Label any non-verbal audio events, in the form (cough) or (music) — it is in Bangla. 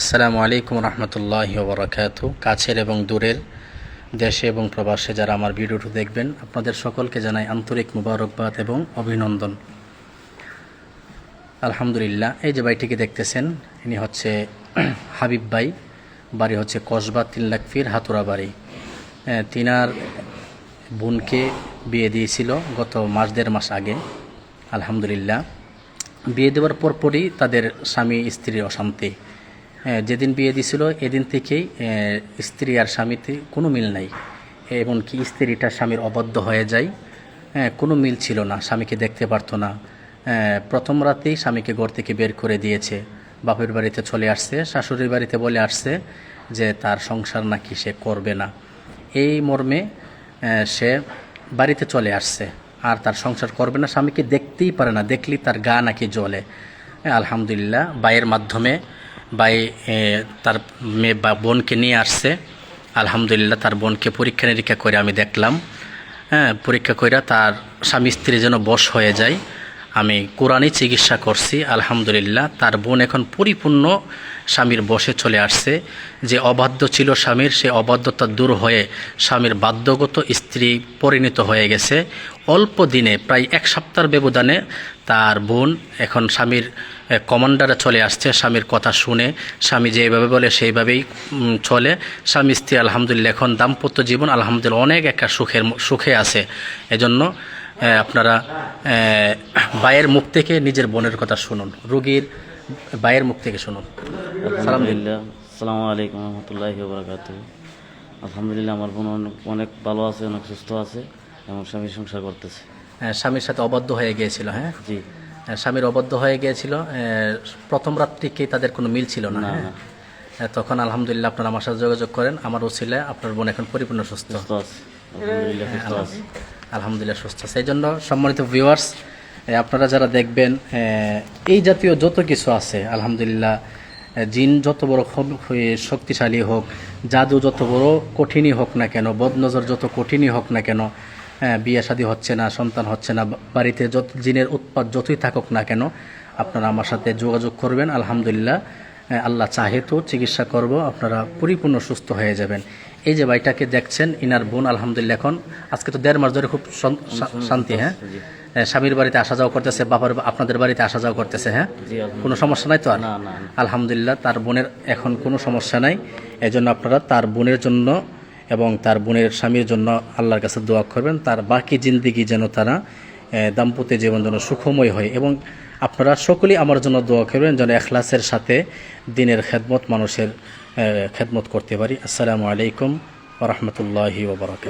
আসসালামু আলাইকুম রহমতুল্লাহ বরাকাতু। কাছের এবং দূরের দেশে এবং প্রবাসে যারা আমার ভিডিওটি দেখবেন, আপনাদের সকলকে জানাই আন্তরিক মুবারকবাদ এবং অভিনন্দন। আলহামদুলিল্লাহ, এই যে ভাইটিকে দেখতেছেন, ইনি হচ্ছে (clears throat) হাবিব ভাই, বাড়ি হচ্ছে কসবা তিন লাখফির হাতুরা বাড়ি। তিনার বোনকে বিয়ে দিয়েছিল গত মাস, দেড় মাস আগে। আলহামদুলিল্লাহ। বিয়ে দেওয়ার পরপরই তাদের স্বামী, স্ত্রীর অশান্তি। যেদিন বিয়ে দিছিল, এদিন থেকেই স্ত্রী আর স্বামীতে কোনো মিল নাই। এমনকি স্ত্রীটা স্বামীর অবদ্ধ হয়ে যায়। কোনো মিল ছিল না, স্বামীকে দেখতে পারতো না। প্রথম রাতেই স্বামীকে ঘর থেকে বের করে দিয়েছে। বাপের বাড়িতে চলে আসছে, শাশুড়ির বাড়িতে বলে আসছে যে তার সংসার নাকি সে করবে না। এই মর্মে সে বাড়িতে চলে আসছে। আর তার সংসার করবে না, স্বামীকে দেখতেই পারে না, দেখলেই তার গা নাকি জ্বলে। আলহামদুলিল্লাহ বাইয়ের মাধ্যমে এ, তার মেয়ে বা বোনকে নিয়ে আসছে। আলহামদুলিল্লাহ তার বোনকে পরীক্ষা নিরীক্ষা করে আমি দেখলাম। হ্যাঁ পরীক্ষা করে তার স্বামী স্ত্রী যেন বশ হয়ে যায়। আমি কোরআনই চিকিৎসা করছি, আলহামদুলিল্লাহ। তার বোন এখন পরিপূর্ণ স্বামীর বসে চলে আসছে। যে অবাধ্য ছিল স্বামীর, সে অবাধ্যতা দূর হয়ে স্বামীর বাধ্যগত স্ত্রী পরিণত হয়ে গেছে। অল্প দিনে, প্রায় এক সপ্তাহের ব্যবধানে তার বোন এখন স্বামীর কমান্ডারে চলে আসছে। স্বামীর কথা শুনে, স্বামী যেভাবে বলে সেইভাবেই চলে। স্বামী, স্ত্রী, আলহামদুলিল্লাহ, এখন দাম্পত্য জীবন, আলহামদুলিল্লাহ, অনেক একটা সুখের সুখে আছে। এজন্য আপনারা এ, বায়ের মুখ থেকে নিজের বোনের কথা শুনুন রোগীর বায়ের মুখ থেকে শুনুন। আলহামদুলিল্লাহ আসসালামু আলাইকুম রহমতুল্লাহি বরকাত আলহামদুলিল্লাহ আমার বোন অনেক ভালো আছে অনেক সুস্থ আছে এবং স্বামী সংসার করতেছে। স্বামীর সাথে অবদ্ধ হয়ে গিয়েছিল হ্যাঁ? জি। স্বামীর অবদ্ধ হয়ে গিয়েছিল প্রথম রাত্রিকে তাদের কোনো মিল ছিল না হ্যাঁ? তখন আলহামদুলিল্লাহ আপনারা আমার সাথে যোগাযোগ করেন আমার ওসিলে আপনার বোন এখন পরিপূর্ণ সুস্থ। আলহামদুলিল্লাহ সুস্থ আছে। আলহামদুলিল্লাহ সুস্থ। এই জন্য সম্মানিত ভিউয়ার্স আপনারা যারা দেখবেন এই জাতীয় যত কিছু আছে, আলহামদুলিল্লাহ জিন যত বড় শক্তিশালী হোক, জাদু যত বড় কঠিনই হোক না কেন, বদনজর যত কঠিনই হোক না কেন বিয়ে শাদী হচ্ছে না, সন্তান হচ্ছে না, বাড়িতে যত জিনের উৎপাদ যতই থাকুক না কেন, আপনারা আমার সাথে যোগাযোগ করবেন, আলহামদুলিল্লাহ আল্লাহ চাহে তো চিকিৎসা করব, আপনারা পরিপূর্ণ সুস্থ হয়ে যাবেন। এই যে ভাইটাকে দেখছেন ইনার বোন আলহামদুলিল্লাহ এখন। আজকে তো দেড় মাস ধরে খুব শান্তি হ্যাঁ? স্বামীর বাড়িতে আসা যাওয়া করতেছে বাবার আপনাদের বাড়িতে আসা যাওয়া করতেছে হ্যাঁ? কোনো সমস্যা নাই তো আর। আলহামদুলিল্লাহ তার বোনের এখন কোনো সমস্যা নাই। এজন্য আপনারা তার বোনের জন্য এবং তার বোনের স্বামীর জন্য আল্লাহর কাছে দোয়া করবেন। তার বাকি জিন্দিগি যেন তারা দাম্পত্য জীবন যেন সুখময় হয় এবং আপনারা সকলেই আমার জন্য দোয়া করবেন যেন এখলাসের সাথে দিনের খেদমত মানুষের খেদমত করতে পারি। আসসালামু আলাইকুম রহমতুল্লাহি ওবরাকাত